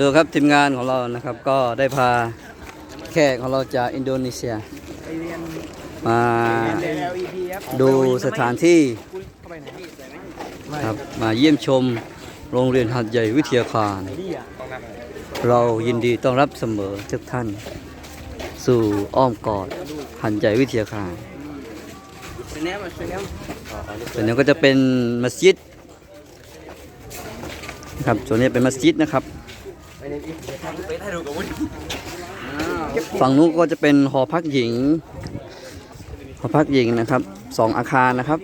ดูครับทีมงานของเรานะครับก็ได้พาแขกของเราจากอินโดนีเซีย มาดูสถานที่ครับมาเยี่ยมชมโรงเรียนหัดใหญ่วิทยาคาร เรายินดีต้อนรับเสมอทุกท่าน สู่อ้อมกอดหันใหญ่วิทยาคารเป็นแนวเป็นแนวส่วนนี้ก็จะเป็นมัสยิด ครับส่วนนี้เป็นมัสยิดนะครับ ฝั่งนู้นก็จะเป็นหอพักหญิง หอพักหญิงนะครับสองอาคารนะครับ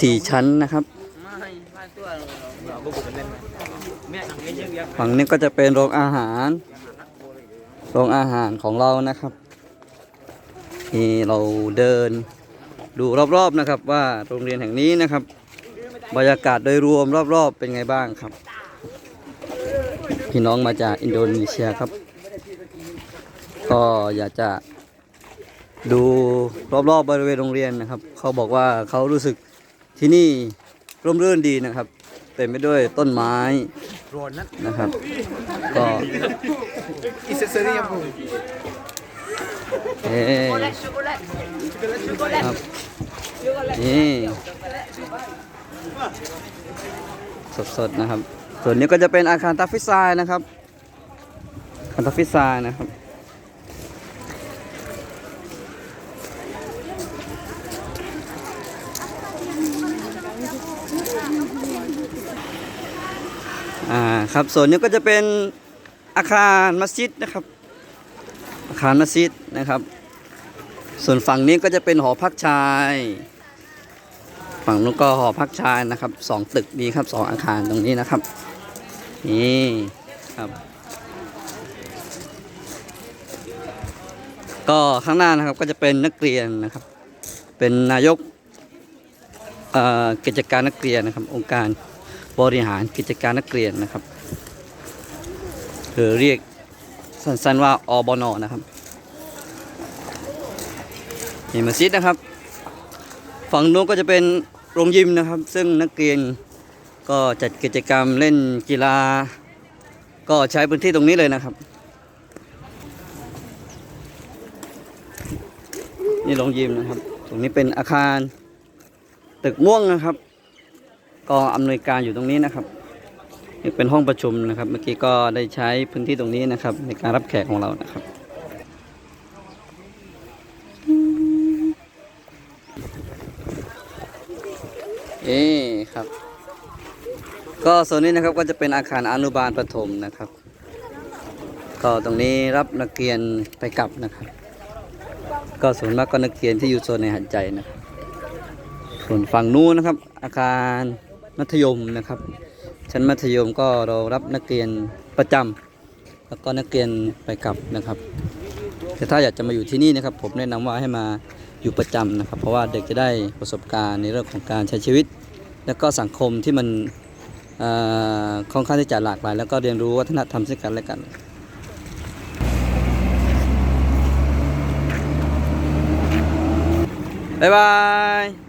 สี่ชั้นนะครับ ฝั่งนี้ก็จะเป็นโรงอาหาร โรงอาหารของเรานะครับนี่เราเดินดูรอบๆนะครับว่าโรงเรียนแห่งนี้นะครับ บรรยากาศโดยรวมรอบๆ เป็นไงบ้างครับ พี่น้องมาจากอินโดนีเซียครับ ก็อยากจะดูรอบๆบริเวณโรงเรียนนะครับ เขาบอกว่าเขารู้สึกที่นี่ร่มรื่นดีนะครับเต็มไปด้วยต้นไม้นะครับ ก็อิสเซอรี่ครับผมเอ๊ครับนี่ สดๆนะครับ ส่วนนี้ก็จะเป็นอาคารทัฟฟิซายนะครับอาคารทัฟฟิซายนะครับอ่าครับส่วนนี้ก็จะเป็นอาคารมัสยิดนะครับ อาคารมัสยิดนะครับ ส่วนฝั่งนี้ก็จะเป็นหอพักชาย ฝั่งนู้นก็หอพักชายนะครับสองตึกนี้ครับสองอาคารตรงนี้นะครับ นี่ครับ ก็ข้างหน้านะครับก็จะเป็นนักเรียนนะครับ เป็นนายกอ่อกิจการนักเรียนนะครับ องค์การบริหารกิจการนักเรียนนะครับหรือเรียกสั้นๆว่าอบนนะครับนี่มัสยิดนะครับ ฝั่งนู้นก็จะเป็น โรงยิมนะครับ ซึ่งนักเรียนก็จัดกิจกรรมเล่นกีฬา ก็ใช้พื้นที่ตรงนี้เลยนะครับ นี่โรงยิมนะครับ ตรงนี้เป็นอาคาร ตึกม่วงนะครับ ก็อำนวยการอยู่ตรงนี้นะครับนี่เป็นห้องประชุมนะครับ เมื่อกี้ก็ได้ใช้พื้นที่ตรงนี้นะครับ ในการรับแขกของเรานะครับ เอ๊ครับ ก็โซนนี้นะครับก็จะเป็นอาคารอนุบาลประถมนะครับ ก็ตรงนี้รับนักเรียนไปกลับนะครับ ก็ส่วนมากก็นักเรียนที่อยู่โซนในหัดใจนะครับส่วนฝั่งนู้นนะครับ อาคารมัธยมนะครับ ชั้นมัธยมก็เรารับนักเรียนประจำแล้วก็นักเรียนไปกลับนะครับ แต่ถ้าอยากจะมาอยู่ที่นี่นะครับ ผมแนะนำว่าให้มาอยู่ประจำนะครับ เพราะว่าเด็กจะได้ประสบการณ์ในเรื่องของการใช้ชีวิต แล้วก็สังคมที่มันค่อนข้างที่จะหลากหลาย แล้วก็เรียนรู้วัฒนธรรมซึ่งกันและกันบ๊ายบาย